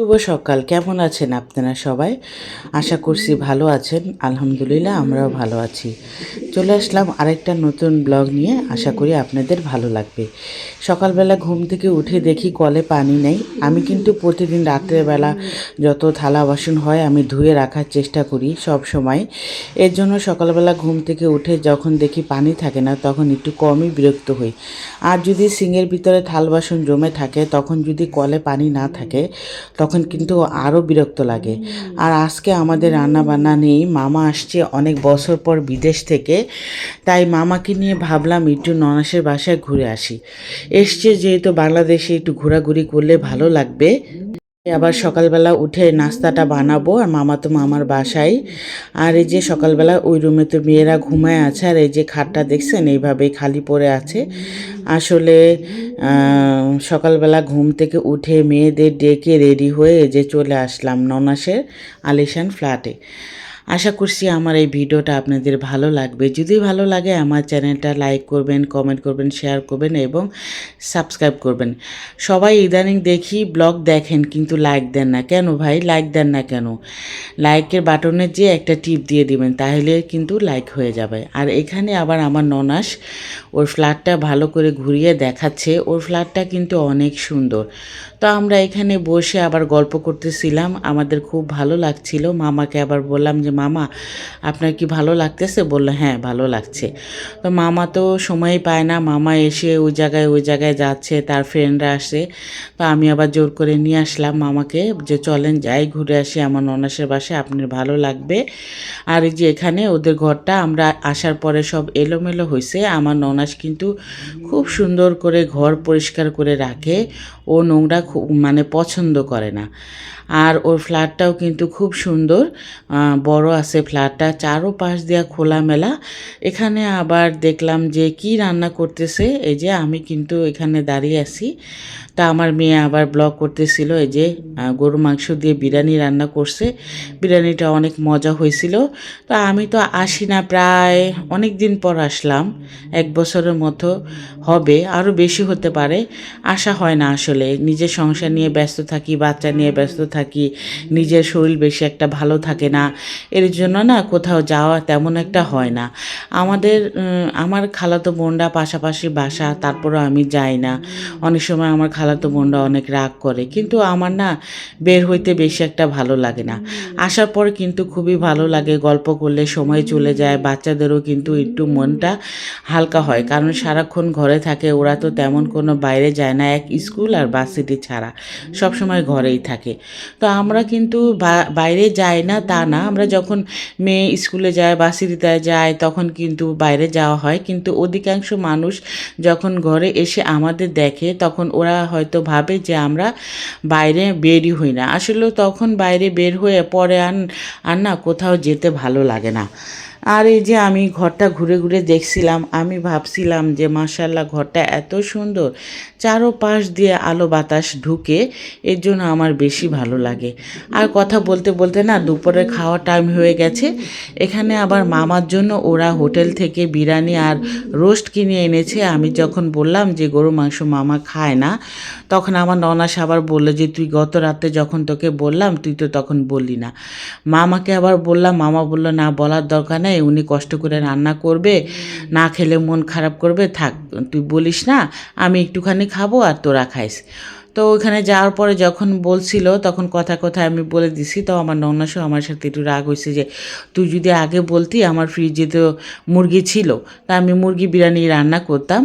শুভ সকাল। কেমন আছেন আপনারা সবাই? আশা করছি ভালো আছেন। আলহামদুলিল্লাহ, আমরাও ভালো আছি। চলে আসলাম আরেকটা নতুন ব্লগ নিয়ে। আশা করি আপনাদের ভালো লাগবে। সকালবেলা ঘুম থেকে উঠে দেখি কলে পানি নেই। আমি কিন্তু প্রতিদিন রাত্রেবেলা যত থালা বাসন হয়, আমি ধুয়ে রাখার চেষ্টা করি সব সময়। এর জন্য সকালবেলা ঘুম থেকে উঠে যখন দেখি পানি থাকে না, তখন একটু কমই বিরক্ত হই। আর যদি সিঙের ভিতরে থাল বাসন জমে থাকে, তখন যদি কলে পানি না থাকে, তখন কিন্তু আরও বিরক্ত লাগে। আর আজকে আমাদের রান্না বান্না নেই মামা আসছে অনেক বছর পর বিদেশ থেকে তাই মামাকে নিয়ে ভাবলাম একটু ননাসের বাসায় ঘুরে আসি। এসছে যেহেতু বাংলাদেশে একটু ঘোরাঘুরি করলে ভালো লাগবে। আবার সকালবেলা উঠে নাস্তাটা বানাবো আর মামা তো মামার বাসাই আর এই যে সকালবেলা ওই রুমে তো মেয়েরা ঘুমায় আছে, আর এই যে খাটটা দেখছেন, এইভাবেই খালি পড়ে আছে। আসলে সকালবেলা ঘুম থেকে উঠে মেয়েদের ডেকে রেডি হয়ে যে চলে আসলাম ননাসের আলিশান ফ্ল্যাটে। আশা করছি আমার এই ভিডিওটা আপনাদের ভালো লাগবে। যদি ভালো লাগে আমার চ্যানেলটা লাইক করবেন কমেন্ট করবেন শেয়ার করবেন এবং সাবস্ক্রাইব করবেন। সবাই ইদানিং দেখি ব্লগ দেখেন কিন্তু লাইক দেন না। কেন ভাই? লাইক দেন না কেন? লাইকের বাটনে যে একটা টিপ দিয়ে দিবেন, তাহলে কিন্তু লাইক হয়ে যাবে। আর এখানে আবার আমার ননাস, ওর ফ্ল্যাটটা ভালো করে ঘুরিয়ে দেখাচ্ছে। ওর ফ্ল্যাটটা কিন্তু অনেক সুন্দর। তো আমরা এখানে বসে আবার গল্প করতেছিলাম। আমাদের খুব ভালো লাগছিল। মামাকে আবার বললাম যে মামা, আপনার কি ভালো লাগতেছে? বলল হ্যাঁ ভালো লাগছে। তো মামা তো সময় পায় না। মামা এসে ওই জায়গায় ওই জায়গায় যাচ্ছে, তার ফ্রেন্ডরা আসে। তো আমি আবার জোর করে নিয়ে আসলাম মামাকে যে, চলেন যাই, ঘুরে আসি, আমার ননাসের বাসায়, আপনার ভালো লাগবে। আর যে এখানে ওদের ঘরটা, আমরা আসার পরে সব এলোমেলো হয়েছে আমার ননাস কিন্তু খুব সুন্দর করে ঘর পরিষ্কার করে রাখে। ও নোংরা খুব মানে পছন্দ করে না। আর ওর ফ্ল্যাটটাও কিন্তু খুব সুন্দর। বড় আছে ফ্ল্যাটটা চারো পাশ দিয়া খোলামেলা। এখানে আবার দেখলাম যে কি রান্না করতেছে, এই যে আমি কিন্তু এখানে দাঁড়িয়ে আছি। তা আমার মেয়ে আবার ব্লগ করতেছিল, এই যে গরু মাংস দিয়ে বিরিয়ানি রান্না করছে। বিরিয়ানিটা অনেক মজা হয়েছিল। তো আমি তো আসি না প্রায় অনেক দিন পর আসলাম। এক বছরের মতো হবে আরও বেশি হতে পারে। আসা হয় না আসলে। নিজের সংসার নিয়ে ব্যস্ত থাকি, বাচ্চা নিয়ে ব্যস্ত থাকি, নিজের শরীর বেশি একটা ভালো থাকে না। এর জন্য না কোথাও যাওয়া তেমন একটা হয় না। আমাদের আমার খালাতো বোনরা পাশাপাশি বাসা, তারপরও আমি যাই না। অনেক সময় আমার খালাতো বোনরা অনেক রাগ করে। কিন্তু আমার না বের হইতে বেশি একটা ভালো লাগে না। আসার পর কিন্তু খুবই ভালো লাগে গল্প করলে সময় চলে যায় বাচ্চাদেরও কিন্তু একটু মনটা হালকা হয়। কারণ সারাক্ষণ ঘরে থাকে ওরা তো তেমন কোনো বাইরে যায় না এক স্কুল আর বাসিটি ছাড়া। সব সময় ঘরেই থাকে। তো আমরা কিন্তু বাইরে যাই না তা না। আমরা যখন মেয়ে স্কুলে যায় বাস সিটিতে যায় তখন কিন্তু বাইরে যাওয়া হয়। কিন্তু অধিকাংশ মানুষ যখন ঘরে এসে আমাদের দেখে তখন ওরা হয়তো ভাবে যে আমরা বাইরে বেরই হই না। আসলে তখন বাইরে বের হয়ে পরে আন আর না কোথাও যেতে ভালো লাগে না। আর এই যে আমি ঘরটা ঘুরে ঘুরে দেখছিলাম, আমি ভাবছিলাম যে মার্শাল্লাহ ঘরটা এত সুন্দর চারো পাশ দিয়ে আলো বাতাস ঢুকে এর জন্য আমার বেশি ভালো লাগে। আর কথা বলতে বলতে না দুপুরে খাওয়া টাইম হয়ে গেছে, এখানে আবার মামার জন্য ওরা হোটেল থেকে বিরিয়ানি আর রোস্ট কিনে এনেছে। আমি যখন বললাম যে গরু মাংস মামা খায় না তখন আমার ননাস আবার বলল যে, তুই গত রাতে যখন তোকে বললাম, তুই তো তখন বললি না। মামাকে আবার বললাম, মামা বলল, না, বলার দরকার নেই, উনি কষ্ট করে রান্না করবে, না খেলে মন খারাপ করবে, থাক, তুই বলিস না, আমি একটুখানি খাব আর তোরা খাইস। তো ওখানে যাওয়ার পরে যখন বলছিল, তখন কথা কথা আমি বলে দিছি, তো আমার ননাসও আমার সাথে একটু রাগ হয়েছে যে, তুই যদি আগে বলতি আমার ফ্রিজে তো মুরগি ছিল। তা আমি মুরগি বিরিয়ানি রান্না করতাম।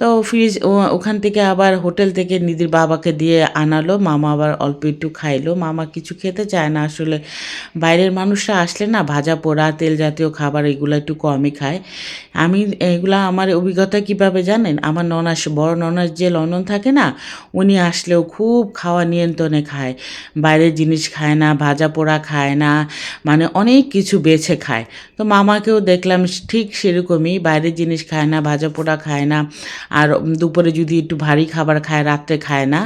তো ফ্রিজ ওখান থেকে আবার হোটেল থেকে নিদির বাবাকে দিয়ে আনালো। মামা আবার অল্প একটু খাইলো। মামা কিছু খেতে চায় না, আসলে বাইরের মানুষরা আসলে না ভাজা পোড়া, তেল জাতীয় খাবার এগুলো একটু কমই খায়। আমি এগুলা আমার অভিজ্ঞতা কীভাবে জানেন? আমার ননাস, বড় ননাস যে লন্ডন থাকে না, উনি আসলেও খুব খাওয়া নিয়ন্ত্রণে খায়। বাইরের জিনিস খায় না, ভাজা পোড়া খায় না মানে অনেক কিছু বেছে খায়। তো মামাকেও দেখলাম ঠিক সেরকমই, বাইরের জিনিস খায় না, ভাজা পোড়া খায় না, আর দুপুরে যদি একটু ভারী খাবার খায়, রাত্রে খায় না।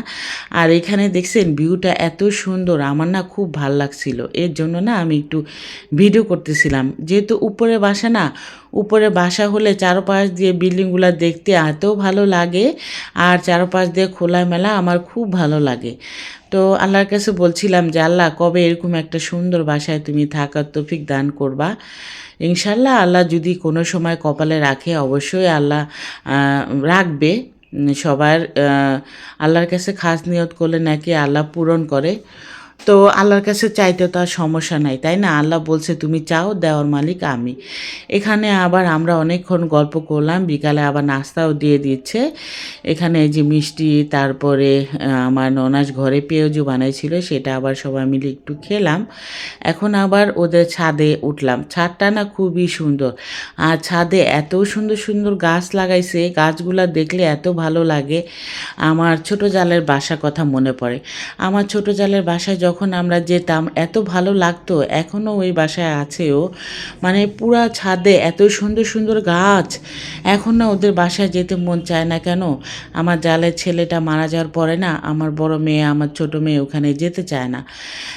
আর এখানে দেখছেন ভিউটা এত সুন্দর, আমার না খুব ভালো লাগছিল। এর জন্য না আমি একটু ভিডিও করতেছিলাম। যেহেতু উপরে বাসা না উপরে বাসা হলে চারপাশ দিয়ে বিল্ডিংগুলো দেখতে এত ভালো লাগে আর চারপাশ দিয়ে খোলামেলা আমার খুব ভালো লাগে। তো আল্লাহর কাছে বলছিলাম যে, আল্লাহ, কবে এরকম একটা সুন্দর বাসায় তুমি থাকার তৌফিক দান করবা? ইনশাল্লাহ আল্লাহ যদি কোনো সময় কপালে রাখে, অবশ্যই আল্লাহ রাখবে। সবার আল্লাহর কাছে খাস নিয়ত করলে নাকি আল্লাহ পূরণ করে। তো আল্লাহর কাছে চাইতে তো আর সমস্যা নাই, তাই না? আল্লাহ বলছে, তুমি চাও, দেওয়ার মালিক আমি। এখানে আবার আমরা অনেকক্ষণ গল্প করলাম, বিকালে আবার নাস্তাও দিয়ে দিচ্ছে। এখানে যে মিষ্টি, তারপরে আমার ননাস ঘরে পেঁয়াজু বানাইছিল, সেটা আবার সবাই মিলে একটু খেলাম। এখন আবার ওদের ছাদে উঠলাম। ছাদটা না খুবই সুন্দর। আর ছাদে এত সুন্দর সুন্দর গাছ লাগাইছে। গাছগুলা দেখলে এত ভালো লাগে। আমার ছোট জালের বাসা কথা মনে পড়ে। আমার ছোট জালের বাসায় যখন আমরা যেতাম, এত ভালো লাগতো, এখনও ওই বাসায় আছেও। মানে পুরা ছাদে এত সুন্দর সুন্দর গাছ। এখন না ওদের বাসায় যেতে মন চায় না কেন? আমার জালের ছেলেটা মারা যাওয়ার পরে না আমার বড় মেয়ে, আমার ছোট মেয়ে ওখানে যেতে চায় না।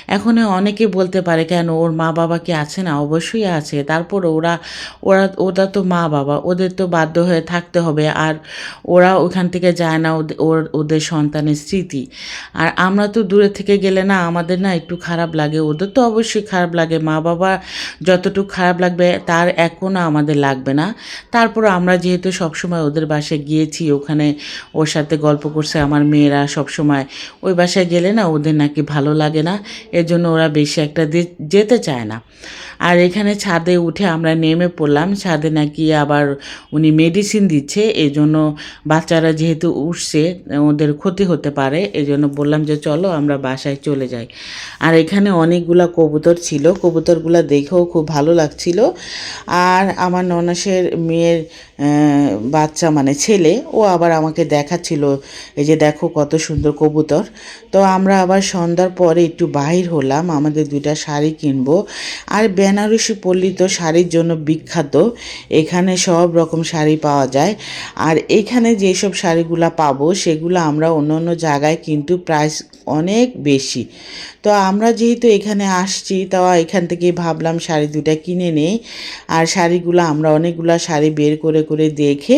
এখন অনেকে বলতে পারে, কেন ওর মা বাবা কি আছে না? অবশ্যই আছে। তারপর ওরা ওরা ওরা তো মা বাবা ওদের তো বাধ্য হয়ে থাকতে হবে। আর ওরা ওখান থেকে যায় না ওদের ওর- ওদের সন্তানের স্মৃতি। আর আমরা তো দূরে থেকে গেলে না আমাদের না একটু খারাপ লাগে, ওদের তো অবশ্যই খারাপ লাগে মা বাবা যতটুকু খারাপ লাগবে তার এখনও আমাদের লাগবে না। তারপর আমরা যেহেতু সবসময় ওদের বাসায় গিয়েছি, ওখানে ওর সাথে গল্প করছে আমার মেয়েরা সবসময়, ওই বাসায় গেলে না ওদের নাকি ভালো লাগে না এর জন্য ওরা বেশি একটা যেতে চায় না। আর এখানে ছাদে উঠে আমরা নেমে পড়লাম, ছাদে নাকি আবার উনি মেডিসিন দিচ্ছে এই জন্য বাচ্চারা যেহেতু উঠছে, ওদের ক্ষতি হতে পারে এই জন্য বললাম যে চলো আমরা বাসায় চলে যাই। আর এখানে অনেকগুলা কবুতর ছিল। কবুতরগুলো দেখেও খুব ভালো লাগছিল। আর আমার ননাসের মেয়ের বাচ্চা মানে ছেলে, ও আবার আমাকে দেখাচ্ছিল, এই যে দেখো কত সুন্দর কবুতর। তো আমরা আবার সন্ধ্যার পরে একটু বাহির হলাম, আমাদের দুইটা শাড়ি কিনবো। আর বেনারসি পল্লী তো শাড়ির জন্য বিখ্যাত, এখানে সব রকম শাড়ি পাওয়া যায়। আর এখানে যেসব শাড়িগুলো পাবো, সেগুলো আমরা অন্য অন্য জায়গায় কিন্তু প্রাইস অনেক বেশি। তো আমরা যেহেতু এখানে আসছি, তো এখান থেকে ভাবলাম শাড়ি দুটা কিনে নেই। আর শাড়িগুলো আমরা অনেকগুলো শাড়ি বের করে করে দেখে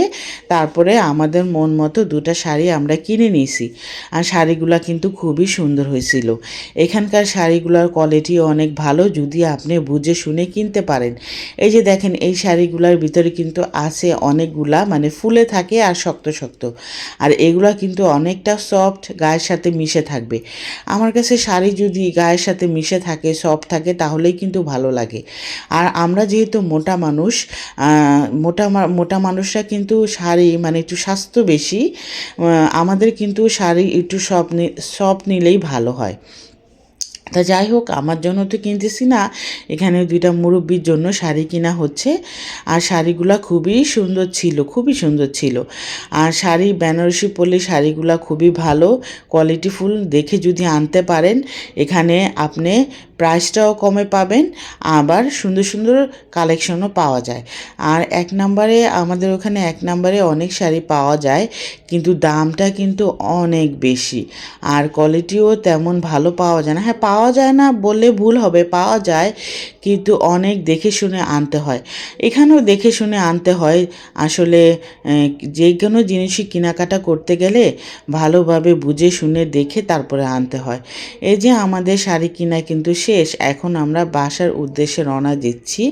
তারপরে আমাদের মন মতো দুটো শাড়ি আমরা কিনে নিয়েছি। আর শাড়িগুলো কিন্তু খুবই সুন্দর হয়েছিল। এখানকার শাড়িগুলোর কোয়ালিটি অনেক ভালো, যদি আপনি বুঝে শুনে কিনতে পারেন। এই যে দেখেন, এই শাড়িগুলোর ভিতরে কিন্তু আছে অনেকগুলা মানে ফুলে থাকে আর শক্ত শক্ত। আর এগুলা কিন্তু অনেকটা সফট গায়ের সাথে মিশে থাকবে। আমার কাছে শাড়ি যদি গায়ের সাথে মিশে থাকে সব থাকে, তাহলেই কিন্তু ভালো লাগে। আর আমরা যেহেতু মোটা মানুষ মোটা মোটা মানুষরা কিন্তু শাড়ি মানে একটু স্বাস্থ্য বেশি আমাদের কিন্তু শাড়ি একটু সব সব নিলেই ভালো হয়। তা যাই হোক, আমার জন্য তো কিনতেছি না। এখানে দুইটা মুরব্বির জন্য শাড়ি কিনা হচ্ছে। আর শাড়িগুলা খুবই সুন্দর ছিল, খুবই সুন্দর ছিল। আর শাড়ি বেনারসি পরলে শাড়িগুলা খুবই ভালো কোয়ালিটিফুল দেখে যদি আনতে পারেন, এখানে আপনি প্রাইসটাও কমে পাবেন, আবার সুন্দর সুন্দর কালেকশনও পাওয়া যায়। আর এক নম্বরে, আমাদের ওখানে এক নম্বরে অনেক শাড়ি পাওয়া যায়, কিন্তু দামটা কিন্তু অনেক বেশি। আর কোয়ালিটিও তেমন ভালো পাওয়া যায় না। হ্যাঁ পাওয়া যায় না বললে ভুল হবে, পাওয়া যায়, কিন্তু অনেক দেখে শুনে আনতে হয়। এখানেও দেখে শুনে আনতে হয়, আসলে যে কোনো জিনিসই কেনাকাটা করতে গেলে ভালোভাবে বুঝে শুনে দেখে তারপরে আনতে হয়। এই যে আমাদের শাড়ি কিনা কিন্তু শেষ, এখন আমরা বাসার উদ্দেশ্যে রওনা দিচ্ছি।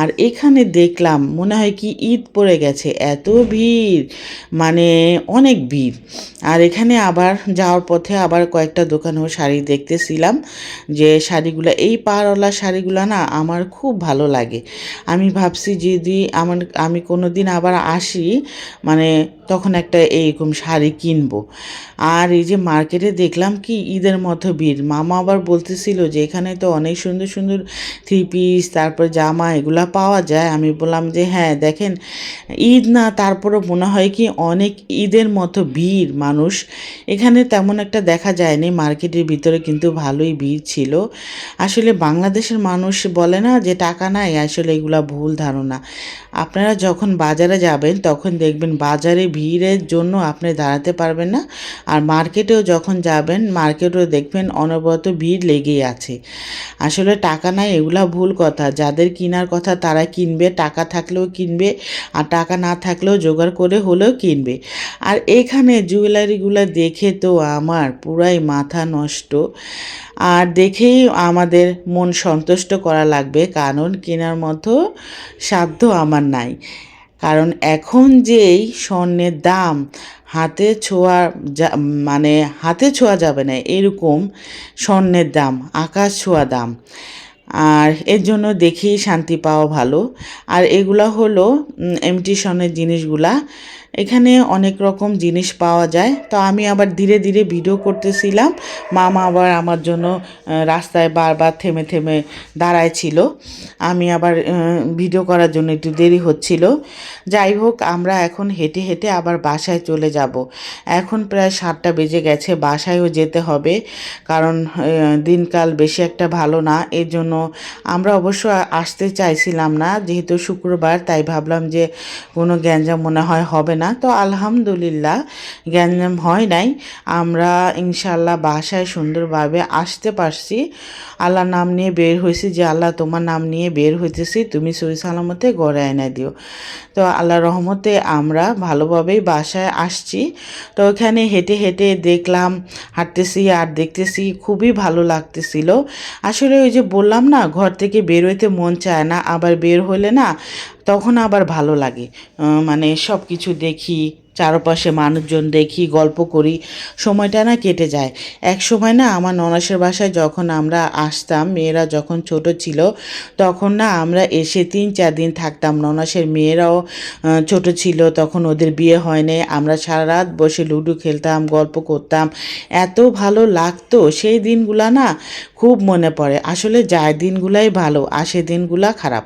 আর এখানে দেখলাম, মনে হয় কি ঈদ পড়ে গেছে, এত ভিড় মানে অনেক ভিড়। আর এখানে আবার যাওয়ার পথে আবার কয়েকটা দোকানেও শাড়ি দেখতেছিলাম, যে শাড়িগুলো, এই পাড়ওয়ালা শাড়িগুলো না আমার খুব ভালো লাগে। আমি ভাবছি যদি আমার, আমি কোনো দিন আবার আসি মানে তখন একটা এইরকম শাড়ি কিনবো। আর এই যে মার্কেটে দেখলাম কি ঈদের মতো ভিড়, মামা আবার বলতেছিল যে এখানে তো অনেক সুন্দর সুন্দর থ্রি পিস তারপর জামা এগুলা পাওয়া যায়। আমি বললাম যে হ্যাঁ দেখেন, ঈদ না, তারপরও মনে হয় কি অনেক ঈদের মতো ভিড় মানুষ। এখানে তেমন একটা দেখা যায়নি, মার্কেটের ভিতরে কিন্তু ভালোই ভিড় ছিল। আসলে বাংলাদেশের মানুষ বলে না যে, টাকা নাই, আসলে এগুলা ভুল ধারণা। আপনারা যখন বাজারে যাবেন, তখন দেখবেন বাজারে ভিড়ের জন্য আপনি দাঁড়াতে পারবেন না। আর মার্কেটেও যখন যাবেন, মার্কেটেও দেখবেন অনবরত ভিড় লেগেই আছে। আসলে টাকা নাই, এগুলা ভুল কথা। যাদের কেনার কথা তারা কিনবে, টাকা থাকলেও কিনবে, আর টাকা না থাকলেও জোগাড় করে হলেও কিনবে। আর এখানে জুয়েলারিগুলো দেখে তো আমার পুরাই মাথা নষ্ট। আর দেখেই আমাদের মন সন্তুষ্ট করা লাগবে, কারণ কেনার মতো সাধ্য আমার নাই। কারণ এখন যেই স্বর্ণের দাম হাতে ছোঁয়া যা মানে হাতে ছোঁয়া যাবে না এরকম স্বর্ণের দাম আকাশ ছোঁয়া দাম। আর এর জন্য দেখেই শান্তি পাওয়া ভালো। আর এগুলা হলো এমটি স্বর্ণের জিনিসগুলা। এখানে অনেক রকম জিনিস পাওয়া যায়। তো আমি আবার ধীরে ধীরে ভিডিও করতেছিলাম। মামা আবার আমার জন্য রাস্তায় বারবার থেমে থেমে দাঁড়ায় ছিল। আমি আবার ভিডিও করার জন্য একটু দেরি হচ্ছিল। যাই হোক, আমরা এখন হেঁটে হেঁটে আবার বাসায় চলে যাব। এখন প্রায় সাতটা বেজে গেছে, বাসায়ও যেতে হবে। কারণ দিনকাল বেশি একটা ভালো না। এর জন্য আমরা অবশ্য আসতে চাইছিলাম না, যেহেতু শুক্রবার, তাই ভাবলাম যে কোনো গ্যাঞ্জাম মনে হয় হবে না। তো আলহামদুলিল্লাহ, গ্যাঞ্জাম হয় নাই। আমরা ইনশাল্লাহ বাসায় সুন্দরভাবে আসতে পারছি। আল্লাহর নাম নিয়ে বের হয়েছি যে, আল্লাহ, তোমার নাম নিয়ে বের হইতেছি, তুমি সই সালামতে গড়ে আয়না দিও। তো আল্লাহ রহমতে আমরা ভালোভাবেই বাসায় আসছি। তো ওখানে হেঁটে হেঁটে দেখলাম, হাঁটতেছি আর দেখতেছি, খুবই ভালো লাগতেছিল। আসলে ওই যে বললাম না, ঘর থেকে বের হইতে মন চায় না, আবার বের হলে না, তখন আবার ভালো লাগে। মানে সব কিছু দেখি চারপাশে মানুষজন দেখি, গল্প করি, সময়টা না কেটে যায়। এক সময় না আমার ননাসের বাসায় যখন আমরা আসতাম, মেয়েরা যখন ছোট ছিল, তখন না আমরা এসে তিন চার দিন থাকতাম। ননাসের মেয়েরাও ছোট ছিল, তখন ওদের বিয়ে হয়নি। আমরা সারা রাত বসে লুডো খেলতাম, গল্প করতাম। এত ভালো লাগতো, সেই দিনগুলা না খুব মনে পড়ে। আসলে যায় দিনগুলাই ভালো, আসে দিনগুলা খারাপ।